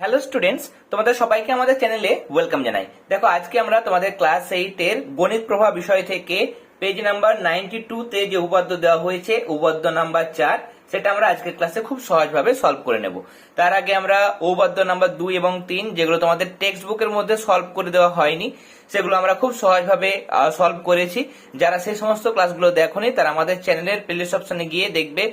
Hello students, তোমাদের সবাইকে আমাদের চ্যানেলে ওয়েলকাম জানাই। দেখো, আজকে আমরা তোমাদের ক্লাস এইটের গণিত প্রভাব বিষয় থেকে পেজ নাম্বার নাইনটি টু তে যে উপাদ্য দেওয়া হয়েছে উপাদ্য নাম্বার চার, সেটা আমরা আজকের ক্লাসে খুব সহজভাবে সলভ করে নেব। তার আগে আমরা উপাদ্য নাম্বার দুই এবং তিন, যেগুলো তোমাদের টেক্সট বুকের মধ্যে সলভ করে দেওয়া হয়নি, সেগুলো আমরা খুব সহজভাবে সলভ করেছি। যারা সেই সমস্ত ক্লাসগুলো দেখোনি, তারা আমাদের চ্যানেলের প্লেলিস্ট অপশনে গিয়ে দেখবে।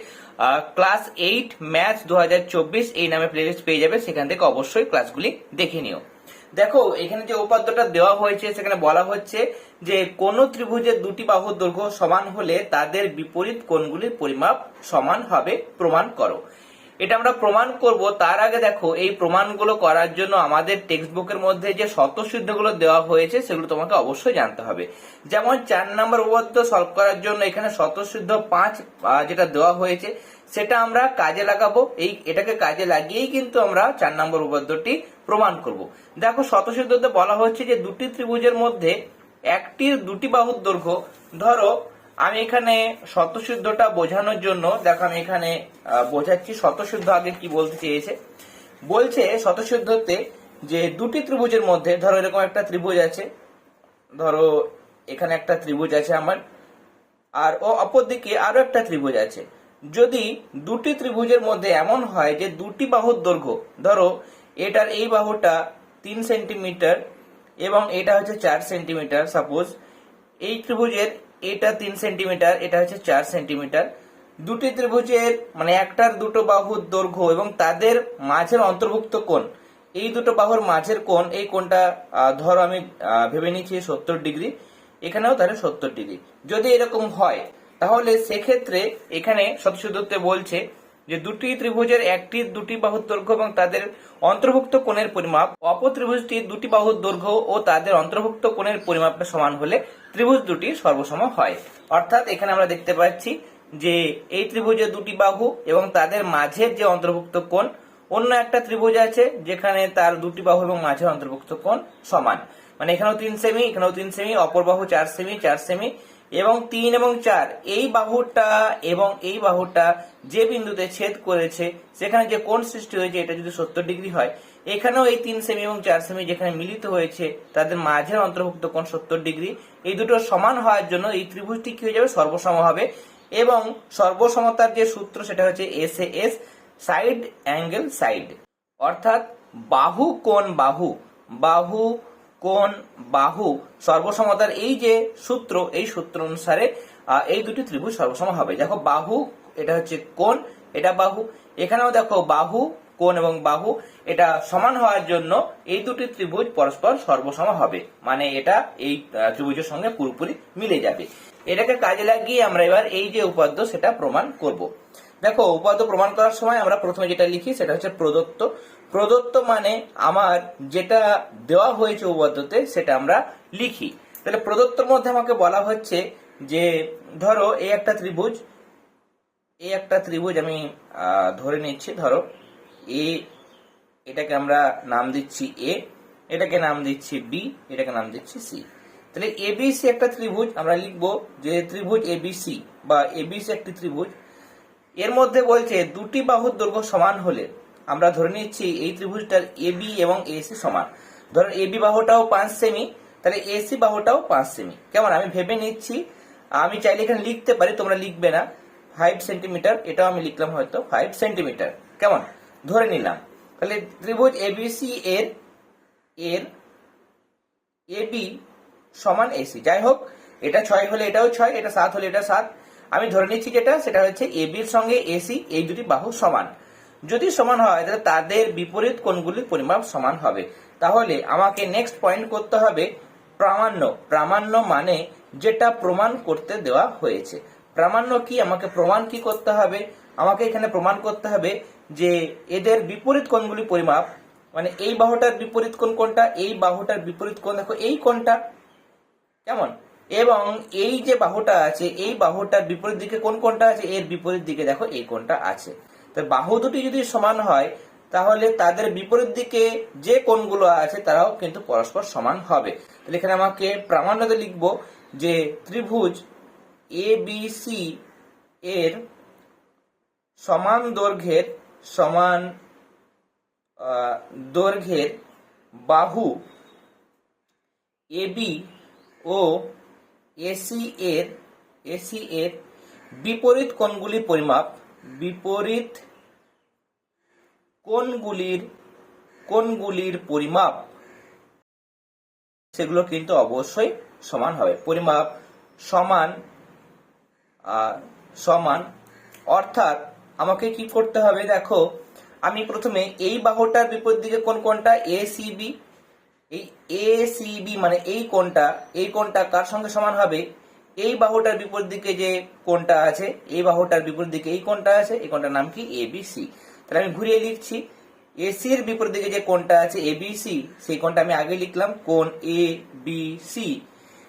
ক্লাস এইট ম্যাথ দু হাজার চব্বিশ এই নামে প্লেলিস্ট পেয়ে যাবে, সেখান থেকে অবশ্যই ক্লাসগুলি দেখে নিও। দেখো, এখানে যে উপাদ্যটা দেওয়া হয়েছে, সেখানে বলা হচ্ছে যে, কোন ত্রিভুজের দুটি বাহুর দৈর্ঘ্য সমান হলে তাদের বিপরীত কোণগুলির পরিমাপ সমান হবে, প্রমাণ করো। এটা আমরা প্রমাণ করব। তার আগে দেখো, এই প্রমাণগুলো করার জন্য আমাদের টেক্সট বুকের মধ্যে যে স্বতঃসিদ্ধগুলো দেওয়া হয়েছে, সেগুলো তোমাকে অবশ্যই জানতে হবে। যেমন চার নম্বর উপপাদ্য সলভ করার জন্য এখানে স্বতঃসিদ্ধ পাঁচ যেটা দেওয়া হয়েছে, সেটা আমরা কাজে লাগাবো। এই, এটাকে কাজে লাগিয়েই কিন্তু আমরা চার নম্বর উপপাদ্যটি প্রমাণ করব। দেখো স্বতঃসিদ্ধতে বলা হচ্ছে যে দুটি ত্রিভুজের মধ্যে একটির দুটি বাহুর দৈর্ঘ্য, ধরো আমি এখানে শতসিদ্ধটা বোঝানোর জন্য, দেখো আমি এখানে বোঝাচ্ছি শতসিদ্ধ আগে কি বলতে চেয়েছে। বলছে শতসিদ্ধতে যে দুটি ত্রিভুজের মধ্যে, ধরো এরকম একটা ত্রিভুজ আছে, ধরো এখানে একটা ত্রিভুজ আছে আমার, আর ও অপরদিকে আরও একটা ত্রিভুজ আছে। যদি দুটি ত্রিভুজের মধ্যে এমন হয় যে দুটি বাহুর দৈর্ঘ্য, ধরো এটার এই বাহুটা তিন সেন্টিমিটার এবং এটা হচ্ছে চার সেন্টিমিটার সাপোজ এই ত্রিভুজের এটা তিন সেন্টিমিটার, এটা হচ্ছে চার সেন্টিমিটার। দুটি ত্রিভুজের মানে একটার দুটো বাহুর দৈর্ঘ্য এবং তাদের মাঝের অন্তর্ভুক্ত কোন এই দুটো বাহুর মাঝের কোন এই কোনটা ধরো আমি ভেবে নিচ্ছি সত্তর ডিগ্রি। এখানেও তাহলে সত্তর ডিগ্রি। যদি এরকম হয়, তাহলে সেক্ষেত্রে এখানে সত্যি বলছে যে দুটি ত্রিভুজের একটি দুটি বাহুর দৈর্ঘ্য এবং তাদের অন্তর্ভুক্ত কোণের পরিমাপ, অপর ত্রিভুজটির দুটি বাহুর দৈর্ঘ্য ও তাদের অন্তর্ভুক্ত কোণের পরিমাপের সমান হলে ত্রিভুজ দুটি সর্বসম হয়। অর্থাৎ এখানে আমরা দেখতে পাচ্ছি যে এই ত্রিভুজের দুটি বাহু এবং তাদের মাঝের যে অন্তর্ভুক্ত কোণ, অন্য একটা ত্রিভুজ আছে যেখানে তার দুটি বাহু এবং মাঝের অন্তর্ভুক্ত কোণ সমান। মানে এখানেও তিন সেমি এখানেও তিন সেমি অপর বাহু চার সেমি চার সেমি এবং তিন এবং চার, এই বাহুটা এবং এই বাহুটা যে বিন্দুতে ছেদ করেছে, সেখানে যে কোণ সৃষ্টি হয়েছে, এটা যদি সত্তর ডিগ্রি হয়, এখানেও এই তিন সেমি এবং চার সেমি যেখানে মিলিত হয়েছে, তাদের মাঝের অন্তর্ভুক্ত কোণ সত্তর ডিগ্রি। এই দুটো সমান হওয়ার জন্য এই ত্রিভুজটি কি হয়ে যাবে? সর্বসম হবে। এবং সর্বসমতার যে সূত্র, সেটা হচ্ছে S A S side angle side অর্থাৎ বাহু কোণ বাহু বাহু কোণ, বাহু, সর্বসমতার এই যে সূত্র, এই সূত্র অনুসারে এই দুটি ত্রিভুজ সর্বসম হবে। দেখো, বাহু, এটা হচ্ছে কোন এটা বাহু। এখানেও দেখো, বাহু কোন এবং বাহু, এটা সমান হওয়ার জন্য এই দুটি ত্রিভুজ পরস্পর সর্বসম হবে। মানে এটা এই ত্রিভুজের সঙ্গে পুরোপুরি মিলে যাবে। এটাকে কাজে লাগিয়ে আমরা এবার এই যে উপাদ্য সেটা প্রমাণ করব। দেখো উপাদ্য প্রমাণ করার সময় আমরা প্রথমে যেটা লিখি সেটা হচ্ছে প্রদত্ত। প্রদত্ত মানে আমার যেটা দেওয়া হয়েছে উপাদ্যতে সেটা আমরা লিখি। তাহলে প্রদত্তর মধ্যে আমাকে বলা হচ্ছে যে, ধরো এই একটা ত্রিভুজ এই একটা ত্রিভুজ আমি ধরে নিচ্ছি, ধরো এ, এটাকে আমরা নাম দিচ্ছি এ, এটাকে নাম দিচ্ছি বি, এটাকে নাম দিচ্ছি সি। তাহলে এবিসি একটা ত্রিভুজ, আমরা লিখব যে ত্রিভুজ এবিসি বা এবিসি একটি ত্রিভুজ এর মধ্যে বলছে, দুটি বাহুর দৈর্ঘ্য সমান হলে, আমরা ধরে নিচ্ছি এই ত্রিভুজটার এ বি এবং এসি সমান। ধরো এবি বাহুটাও পাঁচ সেমি তাহলে এসি বাহুটাও পাঁচ সেমি কেমন? আমি ভেবে নিচ্ছি। আমি চাইলে এখানে লিখতে পারি, তোমরা লিখবে না। ফাইভ সেন্টিমিটার এটাও আমি লিখলাম হয়তো ফাইভ সেন্টিমিটার কেমন? ধরে নিলাম। তাহলে ত্রিভুজ এবিসি এর এর এবি সমান এসি যাই হোক, এটা ছয় হলে এটাও ছয়, এটা সাত হলে এটা সাত। আমি ধরে নিচ্ছি যেটা, সেটা হচ্ছে এবির সঙ্গে এসি এই দুটি বাহু সমান। যদি সমান হয়, তাহলে তাদের বিপরীত কোণগুলির পরিমাপ সমান হবে। তাহলে আমাকে নেক্সট পয়েন্ট করতে হবে প্রামাণ্য। প্রামাণ্য মানে যেটা প্রমাণ করতে দেওয়া হয়েছে। প্রামাণ্য কি? আমাকে প্রমাণ কি করতে হবে? আমাকে এখানে প্রমাণ করতে হবে যে এদের বিপরীত কোণগুলি পরিমাপ মানে এই বাহুটার বিপরীত কোণ কোনটা এই বাহুটার বিপরীত কোণ, দেখো এই কোণটা কেমন? এবং এই যে বাহুটা আছে, এই বাহুটার বিপরীত দিকে কোন কোনটা আছে? এর বিপরীত দিকে দেখো এই কোনটা আছে। তো বাহু দুটি যদি সমান হয়, তাহলে তাদের বিপরীত দিকে যে কোণগুলো আছে, তারাও কিন্তু পরস্পর সমান হবে। তাহলে এখানে আমাকে প্রামাণ্যতে লিখব যে ত্রিভুজ এ বি সি এর সমান দৈর্ঘ্যের সমান দৈর্ঘ্যের বাহু এবি ও এসি এর এসি এর বিপরীত কোণগুলির পরিমাপ, বিপরীত কোণগুলির কোণগুলির পরিমাপ, সেগুলো কিন্তু অবশ্যই সমান হবে। পরিমাপ সমান সমান। অর্থাৎ আমাকে কি করতে হবে দেখো, আমি প্রথমে এই বাহুটার বিপরীত দিকে কোন কোনটা এ সি বি এই এ সি বি মানে এই কোণটা এই কোণটা কার সঙ্গে সমান হবে? এই বাহুটার বিপরীত দিকে যে কোণটা আছে, এই বাহুটার বিপরীত দিকে এই কোণটা আছে, এই কোণটার নাম কি? এ সি তাহলে আমি ঘুরিয়ে লিখছি। এসি এর বিপরীত দিকে যে কোণটা আছে এ সি সেই কোণটা আমি আগে লিখলাম, কোণ এ বি সি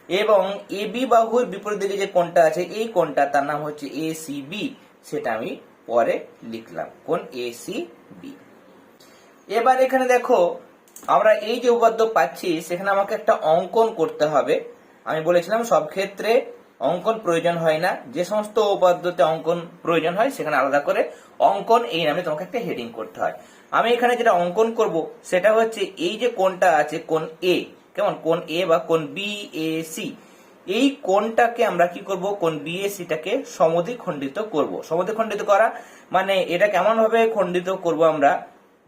এবং এ বি বাহুর বিপরীত দিকে যে কোণটা আছে, এই কোণটা তার নাম হচ্ছে এ সি বি সেটা আমি পরে লিখলাম, কোণ এ সি বি এবার এখানে দেখো আমরা এই যে উপাদ্য পাচ্ছি, সেখানে আমাকে একটা অঙ্কন করতে হবে। আমি বলেছিলাম সব ক্ষেত্রে অঙ্কন প্রয়োজন হয় না। যে সমস্ত উপাদ্যতে অঙ্কন প্রয়োজন হয়, সেখানে আলাদা করে অঙ্কন এই নামে তোমাকে একটা হেডিং করতে হয়। আমি এখানে যেটা অঙ্কন করব, সেটা হচ্ছে এই যে কোনটা আছে কোন এ কেমন? কোন এ বা কোন বি এ সি এই কোনটাকে আমরা কি করব? কোন বি এ সিটাকে সমদ্বি খণ্ডিত করব। খণ্ডিত করা মানে এটা কেমন ভাবে খণ্ডিত করব আমরা?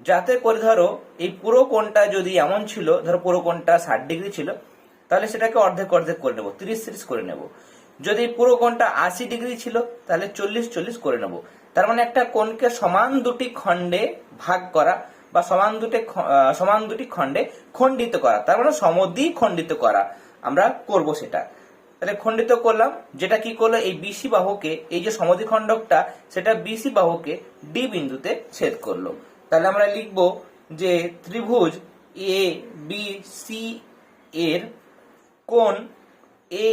যাতে করে ধরো, এই পুরো কোণটা যদি এমন ছিল, ধরো পুরো কোণটা ষাট ডিগ্রি ছিল, তাহলে সেটাকে অর্ধেক অর্ধেক করে নেব, তিরিশ তিরিশ করে নেব। যদি পুরো কোণটা আশি ডিগ্রি ছিল, তাহলে চল্লিশ চল্লিশ করে নেব। তার মানে একটা কোণকে সমান দুটি খণ্ডে ভাগ করা বা সমান দুটি সমান দুটি খণ্ডে খণ্ডিত করা, তার মানে সমদ্বি খণ্ডিত করা আমরা করব সেটা। তাহলে খণ্ডিত করলাম, যেটা কি করল, এই বিসি বাহুকে, এই যে সমদ্বিখণ্ডকটা, সেটা বিসি বাহুকে ডি বিন্দুতে ছেদ করল। তাহলে আমরা লিখব যে ত্রিভুজ এ বি সি এর কোন এ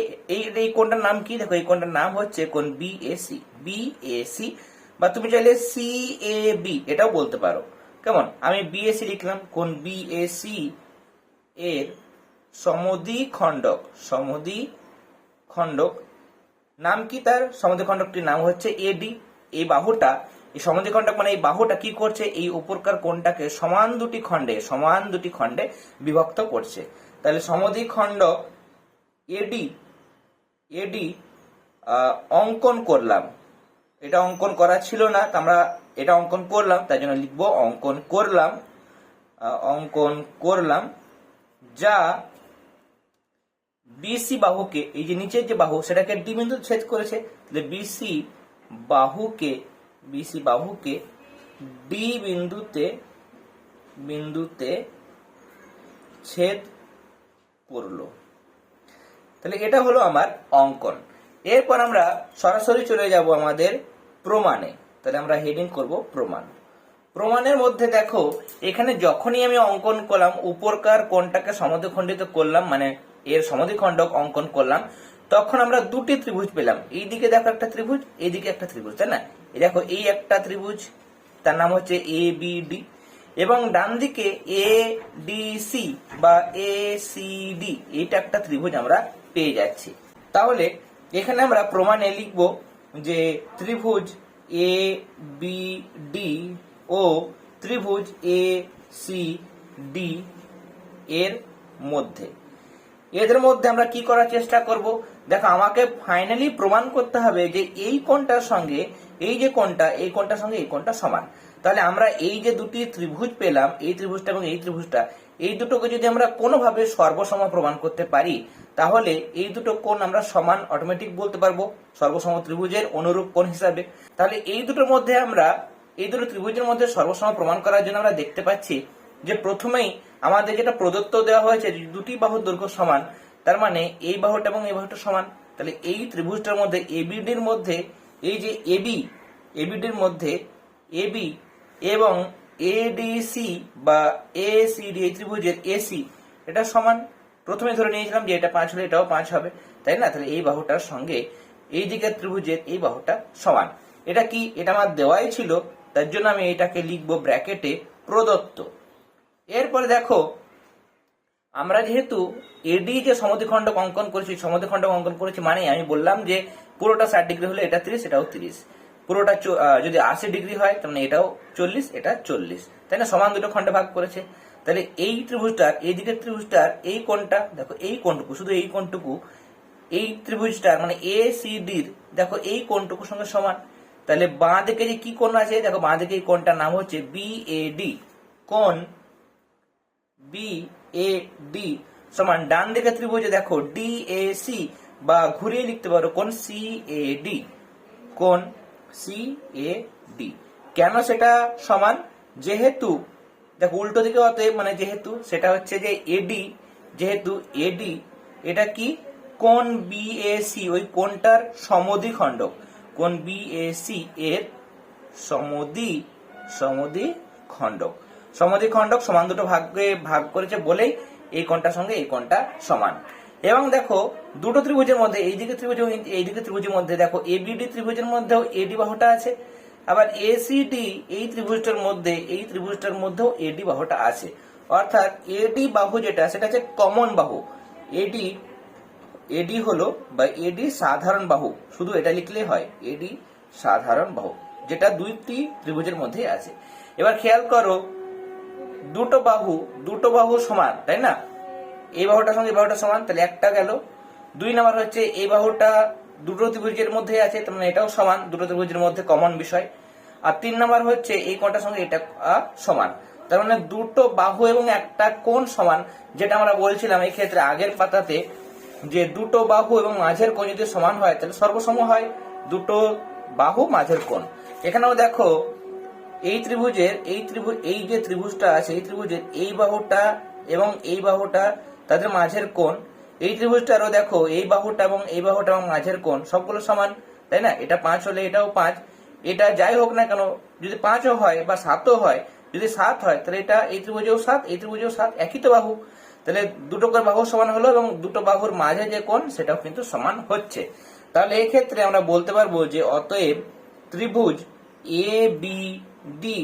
এই কোণটার নাম কি? দেখো, এই কোনটার নাম হচ্ছে কোন B A C B A C বা তুমি চাইলে সি এ বি এটাও বলতে পারো। কেমন? আমি বি এ সি লিখলাম কোন বি এ সি এর সমদ্বি খণ্ডক সমদ্বি খণ্ডক নাম কি তার? সমদ্বি খণ্ডকটির নাম হচ্ছে এডি এই বাহুটা এই সমদ্বি খণ্ডক মানে এই বাহুটা কি করছে? এই উপরকার কোণটাকে সমান দুটি খণ্ডে, সমান দুটি খণ্ডে বিভক্ত করছে। তাহলে সমদ্বি খণ্ডক এডি এডি অঙ্কন করলাম। এটা অঙ্কন করা ছিল না আমরা এটা অঙ্কন করলাম তাই জন্য লিখব অঙ্কন করলাম অঙ্কন করলাম, যা বিসি বাহুকে, এই যে নিচের যে বাহু, সেটাকে ডি ছেদ করেছে। তাহলে বিসি বাহুকে বিসি বাহুকে ডি বিন্দুতে বিন্দুতে ছেদ করল। তাহলে এটা হলো আমার অঙ্কন। এরপর আমরা সরাসরি চলে যাব আমাদের প্রমাণে। তাহলে আমরা হেডিং করব প্রমাণ। প্রমাণের মধ্যে দেখো, এখানে যখনই আমি অঙ্কন করলাম, উপরকার কোণটাকে সমদ্বিখণ্ডিত করলাম মানে এর সমদ্বিখণ্ডক অঙ্কন করলাম, তখন আমরা দুটি ত্রিভুজ পেলাম। এইদিকে দেখো একটা ত্রিভুজ, এইদিকে একটা ত্রিভুজ, তাই না? এই দেখো, এই একটা ত্রিভুজ, তার নাম হচ্ছে এ বি ডি এবং ডান দিকে এ ডি সি বা এ সি ডি এইটা একটা ত্রিভুজ আমরা পেয়ে যাচ্ছি। তাহলে এখানে আমরা প্রমাণে লিখব যে ত্রিভুজ এ বি ডি ও ত্রিভুজ এ সি ডি এর মধ্যে। এদের মধ্যে আমরা কি করার চেষ্টা করব? দেখো, আমাকে ফাইনালি প্রমাণ করতে হবে যে এই কোণটার সঙ্গে এই যে কোণটা, এই কোণটার সঙ্গে এই কোণটা সমান। তাহলে আমরা এই যে দুটি ত্রিভুজ পেলাম, এই ত্রিভুজটা এবং এই ত্রিভুজটা, এই দুটোকে যদি আমরা কোনোভাবে সর্বসম প্রমাণ করতে পারি, তাহলে এই দুটো কোণ আমরা সমান অটোমেটিক বলতে পারব, সর্বসম ত্রিভুজের অনুরূপ কোণ হিসাবে। তাহলে এই দুটোর মধ্যে আমরা, এই দুটো ত্রিভুজের মধ্যে সর্বসম প্রমাণ করার জন্য আমরা দেখতে পাচ্ছি যে প্রথমেই আমাদের যেটা প্রদত্ত দেওয়া হয়েছে দুটি বাহুর দৈর্ঘ্য সমান, তার মানে এই বাহুটা এবং এই বাহুটা সমান। তাহলে এই ত্রিভুজটার মধ্যে এবিডির মধ্যে এই যে এবি এবিডির মধ্যে এবি এবং এডিসি বা এসিডি এই ত্রিভুজের এসি এটা সমান। প্রথমে ধরে নিয়েছিলাম যে এটা পাঁচ হলে এটাও পাঁচ হবে, তাই না? তাহলে এই বাহুটার সঙ্গে এই দিকের ত্রিভুজের এই বাহুটা সমান। এটা কি? এটা আমার দেওয়াই ছিল, তার জন্য আমি এটাকে লিখব ব্র্যাকেটে প্রদত্ত। এরপরে দেখো আমরা যেহেতু এডি যে সমদ্বিখণ্ডক অঙ্কন করেছি সমদ্বিখণ্ডক অঙ্কন করেছি মানে আমি বললাম যে পুরোটা ষাট ডিগ্রি হলে এটা তিরিশ, এটাও তিরিশ। পুরোটা যদি আশি ডিগ্রি হয়, তার মানে এটাও চল্লিশ, এটা চল্লিশ। তাই না? সমান দুটো খণ্ডে ভাগ করেছে। তাহলে এই ত্রিভুজটার, এই দিকের ত্রিভুজটার এই কোণটা, দেখো এই কোণটুকু, শুধু এই কোণটুকু, এই ত্রিভুজটার মানে এ সি ডির দেখো এই কোণটুকুর সঙ্গে সমান। তাহলে বাঁ দিকে যে কি কোণ আছে, দেখো বাঁ দিকে এই কোণটার নাম হচ্ছে বি এ ডি কোণ বি এ ডি সমান ডান দিকে ত্রিভুজে দেখো ডি এ সি বা ঘুরিয়ে লিখতে পারো কোন সি এ ডি কোন সি এ ডি কেন সেটা সমান? যেহেতু, দেখো উল্টো দিকে অতএব মানে যেহেতু, সেটা হচ্ছে যে এডি যেহেতু এডি এটা কি? কোন বি এ সি ওই কোনটার সমদ্বিখণ্ডক। কোন বি এ সি এর সমদ্বি সমদ্বি খণ্ডক সমদ্বি খণ্ডক সমান দুটো ভাগে ভাগ করেছে বলেই এই কোণটার সঙ্গে এই কোণটা সমান। এবং দেখো, দুটো ত্রিভুজের মধ্যে, এই দিকে ত্রিভুজ এই দিকে ত্রিভুজের মধ্যে, দেখো এবিডি ত্রিভুজের মধ্যেও এডি বাহুটা আছে। আবার এসিডি এই ত্রিভুজটার মধ্যে, এই ত্রিভুজটার মধ্যেও এডি বাহুটা আছে। অর্থাৎ এডি বাহু যেটা, সেটা হচ্ছে কমন বাহু। এডি এডি হলো বা এডি সাধারণ বাহু। শুধু এটা লিখলেই হয় এডি সাধারণ বাহু, যেটা দুইটি ত্রিভুজের মধ্যে আছে। এবার খেয়াল করো দুটো বাহু দুটো বাহু সমান, তাই না? এই বাহুটার সঙ্গে এই বাহুটা সমান, তাহলে একটা গেল। দুই নাম্বার হচ্ছে, এই বাহুটা দুটো ত্রিভুজের মধ্যে আছে, তার মানে এটাও সমান, দুটো ত্রিভুজের মধ্যে কমন বিষয়। আর তিন নাম্বার হচ্ছে, এই কোণটার সঙ্গে এটা সমান। তার মানে দুটো বাহু এবং একটা কোণ সমান, যেটা আমরা বলছিলাম এই ক্ষেত্রে আগের পাতাতে, যে দুটো বাহু এবং মাঝের কোণ যদি সমান হয়, তাহলে সর্বসম হয় দুটো বাহু, মাঝের কোণ। এখানেও দেখো এই ত্রিভুজের, এই ত্রিভুজ, এই যে ত্রিভুজটা আছে, এই ত্রিভুজের এই বাহুটা এবং এই বাহুটা তাদের মাঝের কোণ। এই ত্রিভুজটারও দেখো, এই বাহুটা এবং এই বাহুটা এবং মাঝের কোণ, সবগুলো সমান, তাই না? এটা পাঁচ হলে এটাও পাঁচ। এটা যাই হোক না কেন, যদি পাঁচও হয় বা সাতও হয়, যদি সাত হয়, তাহলে এটা এই ত্রিভুজেও সাত, এই ত্রিভুজেও সাত, একই তো বাহু। তাহলে দুটো করে বাহু সমান হলো এবং দুটো বাহুর মাঝে যে কোণ, সেটাও কিন্তু সমান হচ্ছে। তাহলে এই ক্ষেত্রে আমরা বলতে পারব যে অতএব ত্রিভুজ এ বি ডি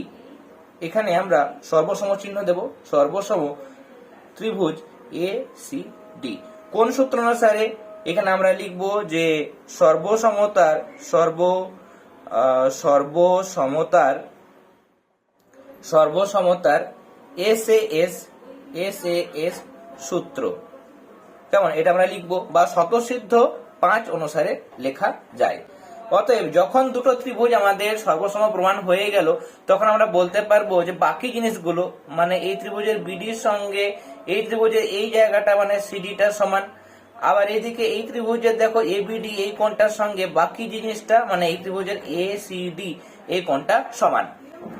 এখানে আমরা সর্বসম চিহ্ন দেব। সর্বসম ত্রিভুজ এ সি ডি কোন সূত্র অনুসারে এখানে আমরা লিখব যে সর্বসমতার সর্ব সর্বসমতার সর্বসমতার S A S S A S সূত্র। কেমন? এটা আমরা লিখব বা শতসিদ্ধ পাঁচ অনুসারে লেখা যায়। অতএব যখন দুটো ত্রিভুজ আমাদের সর্বসম প্রমাণ হয়ে গেল, তখন আমরা বলতে পারব যে বাকি জিনিসগুলো মানে এই ত্রিভুজের বিডির সঙ্গে, এই ত্রিভুজের এই জায়গাটা মানে সিডিটা সমান। আবার এদিকে এই ত্রিভুজের দেখো এ এবিডি এই কোণটার সঙ্গে বাকি জিনিসটা মানে এই ত্রিভুজের এ সি ডি এই কোণটা সমান।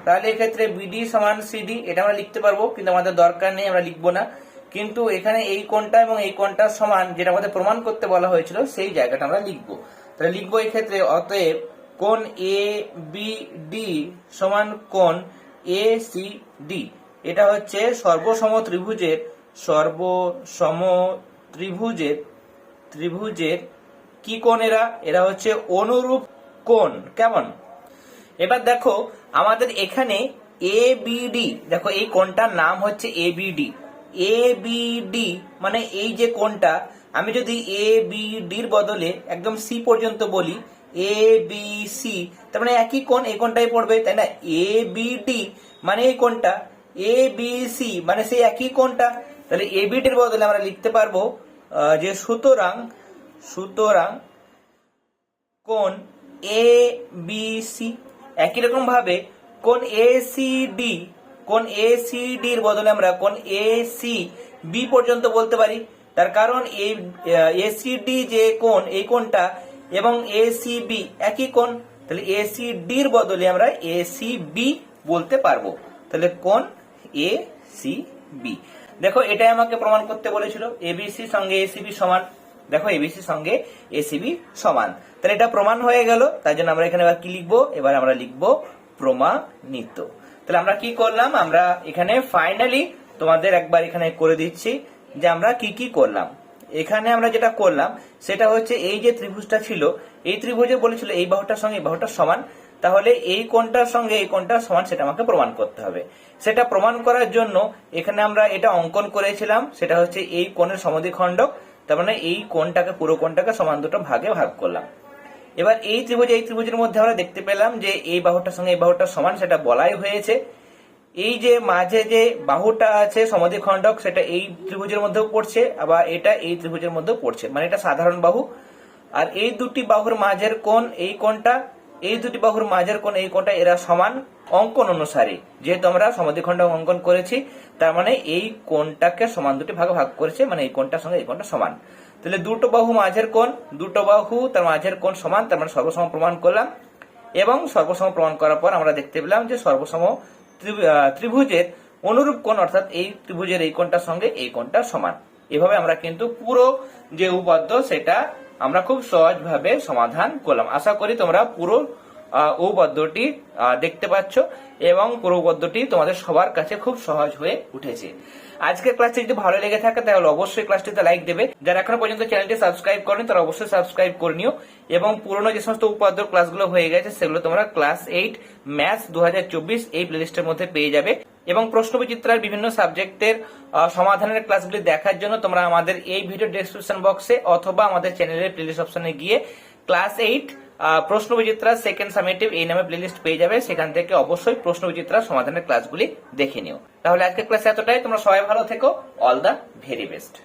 তাহলে এক্ষেত্রে বিডি সমান সিডি এটা আমরা লিখতে পারব, কিন্তু আমাদের দরকার নেই, আমরা লিখব না। কিন্তু এখানে এই কোণটা এবং এই কোণটা সমান, যেটা আমাদের প্রমাণ করতে বলা হয়েছিল, সেই জায়গাটা আমরা লিখব। তাহলে লিখব এই ক্ষেত্রে, অতএব কোণ এ বি ডি সমান কোণ এ সি ডি এটা হচ্ছে সর্বসম ত্রিভুজের সর্বসম ত্রিভুজের ত্রিভুজের কি কোণ এরা? এরা হচ্ছে অনুরূপ কোণ। কেমন? এবার দেখো, আমাদের এখানে এ বিডি দেখো এই কোণটার নাম হচ্ছে এ বিডি এ বিডি মানে এই যে কোণটা আমি যদি এ বি ডির বদলে একদম সি পর্যন্ত বলি এ বি সি তার মানে একই কোণ এই কোণটাই পড়বে, তাই না? এ বি ডি মানে এই কোণটা এ বি সি মানে সেই একই কোণটা। তাহলে এ বিডির বদলে আমরা লিখতে পারব যে সুতরাং সুতরাং কোন এ বি সি একই রকম ভাবে কোন এ সি ডি কোন এ সি ডির বদলে আমরা কোন এ সি বি পর্যন্ত বলতে পারি। তার কারণ এই এ সি ডি যে কোন এই কোনটা এবং এ সি বি একই কোন তাহলে এ সি ডির বদলে আমরা এ সি বি বলতে পারব। তাহলে কোন এ সি বি দেখো, এটাই আমাকে প্রমাণ করতে বলেছিল। এবিসি সঙ্গে এসিবি সমান। দেখো এবিসি সঙ্গে এসিবি সমান। তাহলে এটা প্রমাণ হয়ে গেল তার জন্য আমরা এখানে এবার কি লিখব? এবার আমরা লিখব প্রমাণিত। তাহলে আমরা কি করলাম? আমরা এখানে ফাইনালি তোমাদের একবার এখানে করে দিচ্ছি। যে আমরা কি কি করলাম। এখানে আমরা যেটা করলাম, সেটা হচ্ছে এই যে ত্রিভুজটা ছিল, এই ত্রিভুজে বলেছিল এই বাহুটার সঙ্গে এই বাহুটার সমান, তাহলে এই কোণটার সঙ্গে এই কোণটা সমান সেটা আমাকে প্রমাণ করতে হবে। সেটা প্রমাণ করার জন্য এখানে আমরা এটা অঙ্কন করেছিলাম, সেটা হচ্ছে এই কোণের সমদ্বিখণ্ডক, তার মানে এই কোণটাকে পুরো কোণটাকে সমান দুটো ভাগে ভাগ করলাম। এবার এই ত্রিভুজ, এই ত্রিভুজের মধ্যে আমরা দেখতে পেলাম যে এই বাহুটার সঙ্গে এই বাহুটা সমান সেটা বলাই হয়েছে। এই যে মাঝে যে বাহুটা আছে সমাধিখণ্ডক সেটা এই ত্রিভুজের মধ্যেও পড়ছে, আবার এটা এই ত্রিভুজের মধ্যেও পড়ছে। মানে এটা সাধারণ বাহু। আর এই দুটি বাহুর মাঝের কোণ এই কোণটা, এই দুটি বাহুর মাঝের কোণ এই কোণটা, এরা সমান অঙ্কন অনুসারে। যেহেতু আমরা সমাধিখণ্ড অঙ্কন করেছি, তার মানে এই কোণটাকে সমান দুটি ভাগে ভাগ করেছে মানে এই কোণটার সঙ্গে এই কোণটা সমান। তাহলে দুটো বাহু মাঝের কোণ, দুটো বাহু তার মাঝের কোণ সমান, তার মানে সর্বসম প্রমাণ করলাম। এবং সর্বসম প্রমাণ করার পর আমরা দেখতে পেলাম যে সর্বসম ত্রিভুজের অনুরূপ কোণ, অর্থাৎ এই ত্রিভুজের এই কোণটার সঙ্গে এই কোণটা সমান। এভাবে আমরা কিন্তু পুরো যে উপাদ্য সেটা আমরা খুব সহজভাবে সমাধান করলাম। আশা করি তোমরা পুরো উপাদ্যটি দেখতে পাচ্ছ এবং পুরো উপপাদ্যটি তোমাদের সবার কাছে খুব সহজ হয়ে উঠেছে। আজকের ক্লাসটি যদি ভালো লেগে থাকে, তাহলে অবশ্যই ক্লাসটিতে লাইক দেবে। যারা এখনও পর্যন্ত চ্যানেলটি সাবস্ক্রাইব করেনি, তারা অবশ্যই সাবস্ক্রাইব করে নিও। এবং পুরনো যে সমস্ত উপাদ্য ক্লাসগুলো হয়ে গেছে, সেগুলো তোমরা ক্লাস এইট ম্যাথ দু হাজার চব্বিশ এই প্লেলিস্টের মধ্যে পেয়ে যাবে। এবং প্রশ্নবিচিত্রার বিভিন্ন সাবজেক্টের সমাধানের ক্লাসগুলি দেখার জন্য তোমরা আমাদের এই ভিডিও ডেসক্রিপশন বক্সে অথবা আমাদের চ্যানেলের প্লেলিস্ট অপশনে গিয়ে ক্লাস এইট প্রশ্ন বিচিত্রা সেকেন্ড সামেটিভ এই নামে প্লেলিস্ট পেয়ে যাবে। সেখান থেকে অবশ্যই প্রশ্ন বিচিত্রা সমাধানের ক্লাসগুলি দেখে নিও। তাহলে আজকের ক্লাসে এতটাই। তোমরা সবাই ভালো থেকো। All the very best